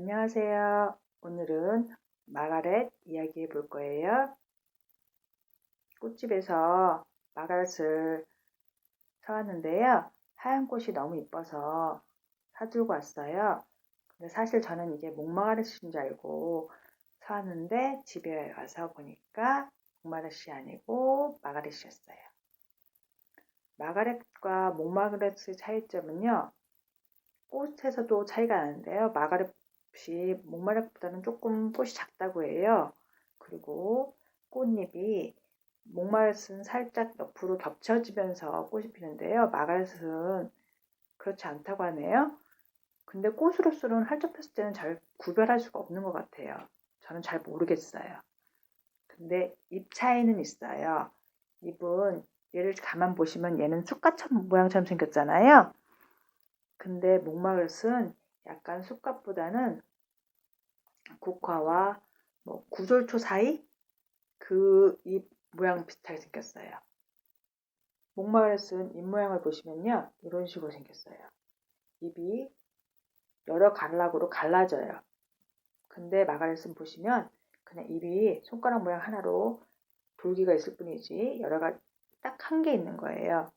안녕하세요. 오늘은 마가렛 이야기 해 볼 거예요. 꽃집에서 마가렛을 사왔는데요. 하얀 꽃이 너무 이뻐서 사들고 왔어요. 근데 사실 저는 이게 목마가렛인 줄 알고 사왔는데 집에 와서 보니까 목마렛이 아니고 마가렛이었어요. 마가렛과 목마가렛의 차이점은요. 꽃에서도 차이가 나는데요. 마가렛 꽃이 목마렛보다는 조금 꽃이 작다고 해요. 그리고 꽃잎이 목마렛은 살짝 옆으로 겹쳐지면서 꽃이 피는데요. 마가렛은 그렇지 않다고 하네요. 근데 꽃으로서는 활짝 폈을 때는 잘 구별할 수가 없는 것 같아요. 저는 잘 모르겠어요. 근데 잎 차이는 있어요. 잎은 얘를 가만 보시면 얘는 쑥갓처럼 모양처럼 생겼잖아요. 근데 목마렛은 약간 쑥갓보다는 국화와 뭐 구절초 사이 그 잎 모양 비슷하게 생겼어요. 목마을쓴 잎 모양을 보시면요. 이런 식으로 생겼어요. 잎이 여러 갈락으로 갈라져요. 근데 마가렛은 보시면 그냥 잎이 손가락 모양 하나로 돌기가 있을 뿐이지 여러 가지 딱 한 개 있는 거예요.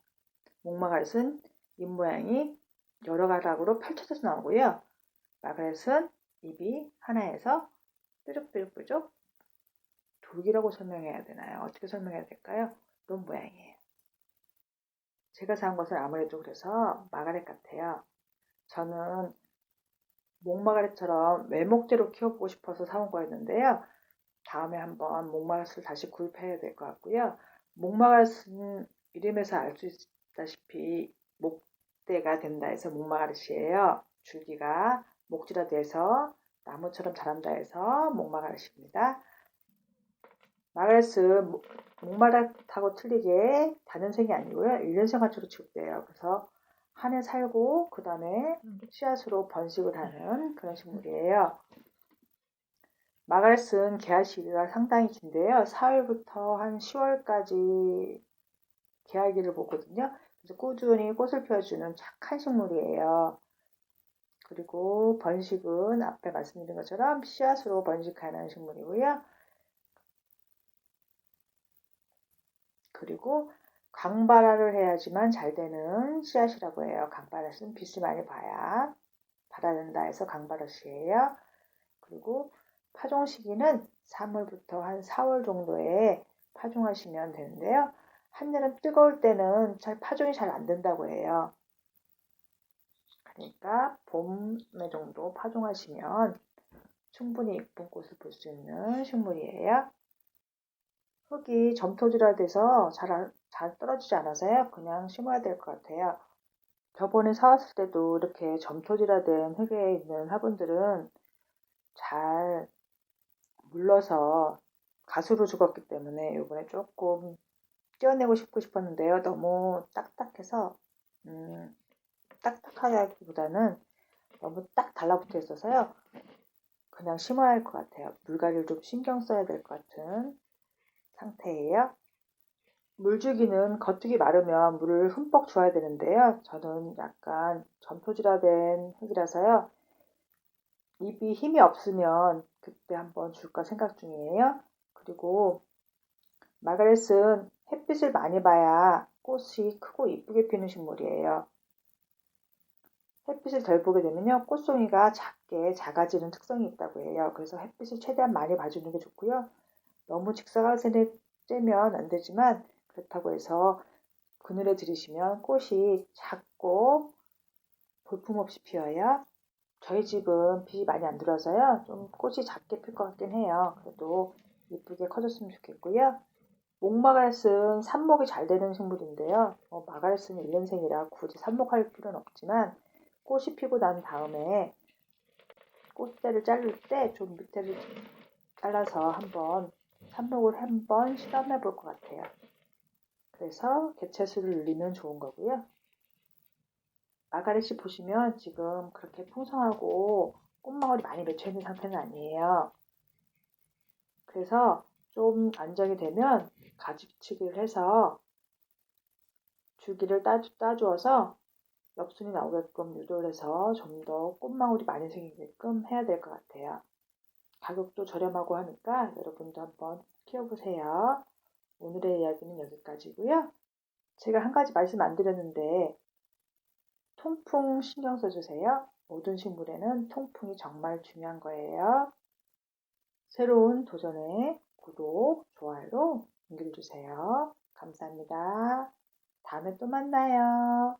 목마가렛은 잎 모양이 여러 가락으로 펼쳐져서 나오고요. 마가렛은 입이 하나에서 뾰족뾰족뾰족 돌기라고 설명해야 되나요? 어떻게 설명해야 될까요? 이런 모양이에요. 제가 사온 것은 아무래도 그래서 마가렛 같아요. 저는 목마가렛처럼 외목대로 키워보고 싶어서 사온 거였는데요. 다음에 한번 목마가렛을 다시 구입해야 될 것 같고요. 목마가렛은 이름에서 알 수 있다시피 목대가 된다 해서 목마가렛이에요. 줄기가 목지라 돼서 나무처럼 자란다 해서 목마가렛입니다. 마가렛은 목마렛하고 틀리게 단연생이 아니고요. 1년생활처로 취급돼요. 그래서 한 해 살고 그 다음에 씨앗으로 번식을 하는 그런 식물이에요. 마가렛은 개화 시기가 상당히 긴데요. 4월부터 한 10월까지 개화기를 보거든요. 그래서 꾸준히 꽃을 피워주는 착한 식물이에요. 그리고 번식은 앞에 말씀드린 것처럼 씨앗으로 번식하는 식물이고요. 그리고 강발화를 해야지만 잘 되는 씨앗이라고 해요. 강발화는 빛을 많이 봐야 발화된다 해서 강발화씨예요. 그리고 파종 시기는 3월부터 한 4월 정도에 파종하시면 되는데요. 한여름 뜨거울 때는 잘 파종이 잘 안 된다고 해요. 그러니까 봄에 정도 파종하시면 충분히 예쁜 꽃을 볼 수 있는 식물이에요. 흙이 점토질화 돼서 잘, 잘 떨어지지 않아서요. 그냥 심어야 될 것 같아요. 저번에 사왔을 때도 이렇게 점토질화된 흙에 있는 화분들은 잘 물러서 가수로 죽었기 때문에 이번에 조금 떼어내고 싶고 싶었는데요. 너무 딱딱해서 음, 딱딱하기보다는 너무 딱 달라붙어 있어서요. 그냥 심어야 할 것 같아요. 물갈이를 좀 신경 써야 될 것 같은 상태예요. 물주기는 겉흙이 마르면 물을 흠뻑 줘야 되는데요. 저는 약간 점토질화된 흙이라서요. 잎이 힘이 없으면 그때 한번 줄까 생각 중이에요. 그리고 마가렛은 햇빛을 많이 봐야 꽃이 크고 이쁘게 피는 식물이에요. 햇빛을 덜 보게 되면요. 꽃송이가 작게 작아지는 특성이 있다고 해요. 그래서 햇빛을 최대한 많이 봐주는 게 좋고요. 너무 직사광선에 쬐면 안 되지만 그렇다고 해서 그늘에 들이시면 꽃이 작고 볼품없이 피어요. 저희 집은 빛이 많이 안 들어서요. 좀 꽃이 작게 필 것 같긴 해요. 그래도 예쁘게 커졌으면 좋겠고요. 목마갈스는 삽목이 잘 되는 식물인데요. 어, 마갈스는 1년생이라 굳이 삽목할 필요는 없지만 꽃이 피고 난 다음에 꽃대를 자를 때 좀 밑에를 잘라서 한번 삽목을 한번 실험해 볼 것 같아요. 그래서 개체수를 늘리면 좋은 거고요. 마가렛이 보시면 지금 그렇게 풍성하고 꽃망울이 많이 맺혀 있는 상태는 아니에요. 그래서 좀 안정이 되면 가지치기를 해서 줄기를 따, 따주어서 엽순이 나오게끔 유도를 해서 좀 더 꽃망울이 많이 생기게끔 해야 될 것 같아요. 가격도 저렴하고 하니까 여러분도 한번 키워보세요. 오늘의 이야기는 여기까지고요. 제가 한 가지 말씀 안 드렸는데 통풍 신경 써주세요. 모든 식물에는 통풍이 정말 중요한 거예요. 새로운 도전에 구독, 좋아요로 연결해주세요. 감사합니다. 다음에 또 만나요.